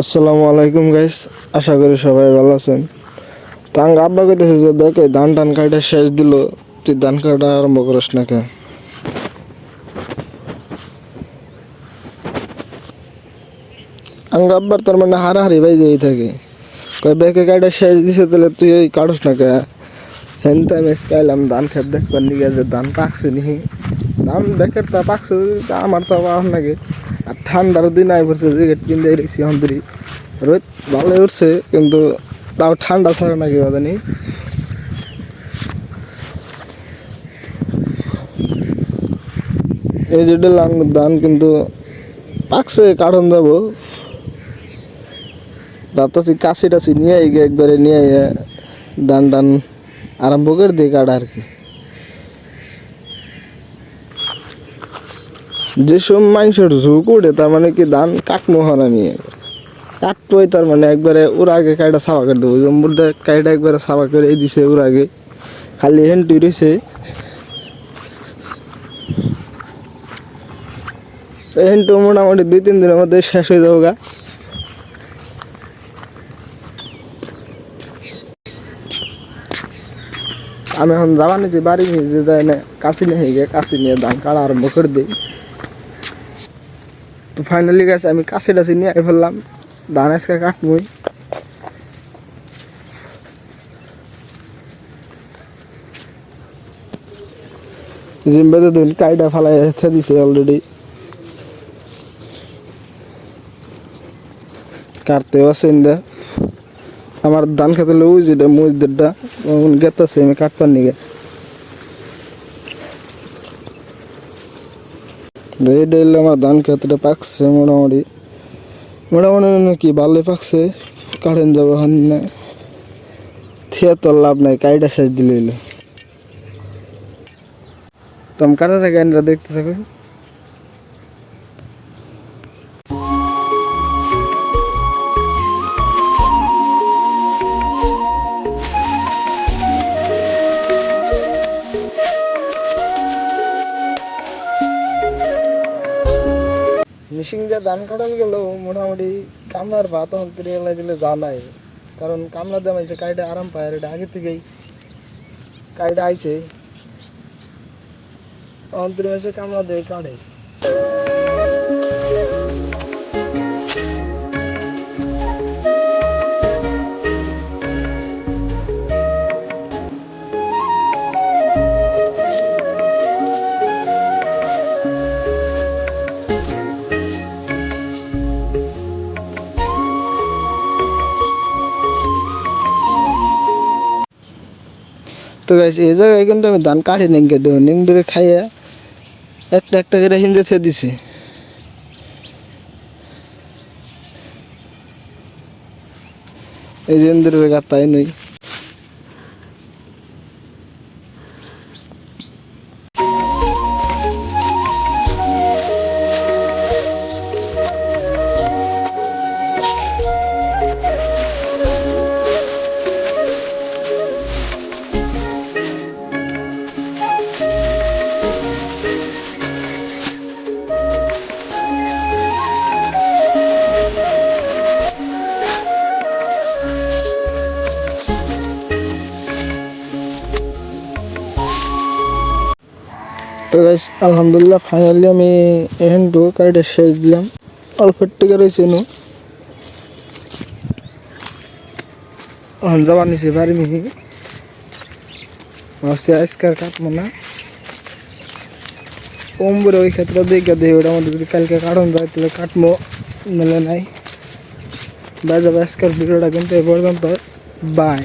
আসসালামু আলাইকুম গাইস আশা করি সবাই ভালো আছেন। তাং আব্বা কইতেছে যে বেকে ধান টান কাটা শেষ দিল, তুই ধান কাটা আরম্ভ করিস না কে আঙ্গ আব্বার তার মানে হারাহারি ভাই যেই থাকে। কয় বেকে কাটা শেষ দিছে, তাহলে তুই ওই কাটস না কে হেন টাইম এসকাইলাম ধান খেত দেখবার নিগে যে ধান পাকছে নিহি ধান বেকের তা পাকছে আমার তো পাওয়ার নাকি আর ঠান্ডার দিন আই পড়ছে, যে কিনতে রেখেছি হন্দিরি রোদ ভালো উঠছে, কিন্তু তাও ঠান্ডা ছাড়ে নাকি বাদানি। এই যে ডেলাম ধান, কিন্তু পাকছে, কারণ যাব ভাবতেছি কাশি টাছি নিয়ে গিয়ে একবারে নিয়ে আইয়া ধান টান আরম্ভ করে দিই কাটা আর কি। যেসব মানুষের ঝুঁক উঠে তার মানে কি ধান কাটমো হন আমি কাটবোই তার মানে একবারে ওর আগে কাইটা সাফা করে দেবো। জম্বুরটা কাইটা একবারে সাফা করে দিছে ওর আগে। খালি হেন্টু রয়েছে হেন্টু মোটামুটি দুই, তিন দিনের মধ্যে শেষ হয়ে যাব গা। আমি এখন যাবা নিছি বাড়ি নিয়ে যাই না, কাশি নিয়ে গিয়ে কাশি নিয়ে ধান কাটা আরম্ভ করে দিই। তো ফাইনালি গেছে আমি কাশি টাশি নিয়ে আই ফেললাম। ধান আজকে কাটবই জিম্বাতে দুই কাইটা ফালাই রেখে দিছে অলরেডি কাটতেও আছে ইন্দা। আমার ধান খেতে লউ যেটা মসজিদটা গেতাছে, আমি কাটবার নিগে। এইটা হইল আমার ধান খেতটা পাকছে মোটামুটি। মোটামুটি নাকি ভালোই পাকছে কারেন্ট যাব হান না থিয়া তোর লাভ নাই কাইটা শেষ দিলে তো আমি কাটা থাকে দেখতে থাকো মিশিং যে ধান কাটাল গেল মোটামুটি কামলার ভাত এলাই দিলে জানাই কারণ কামলা দাম আছে কাইটা আরাম পায় এটা আগে থেকেই কাইটা আইছে। অন্তরে এসে কামলা দিয়ে কাটে। তো গাইস এই জায়গায় কিন্তু আমি ধান কাটি নিঙ্গে দেবো। নিং দেবে খাইয়া একটা একটা করে হিন্দে থে দিছি। এই যে ইন্দ্রের গাতাই নই। তো গাইস আলহামদুলিল্লাহ ফাইনালি আমি এহেন্টু কাইটা শেষ দিলাম। অল্প টিকে রয়েছে নু যাবার নিচে বাড়ি মিহি। ভাবছি আজকার কাটবো না। কম্বরে ওই ক্ষেত্রে দেখে দেই ওটা আমাদের যদি কালকে কাটন যায়, তাহলে কাটবো। মেলে নাই। বাই, যাবে আজকের ভিডিওটা কিন্তু এ পর্যন্ত বাই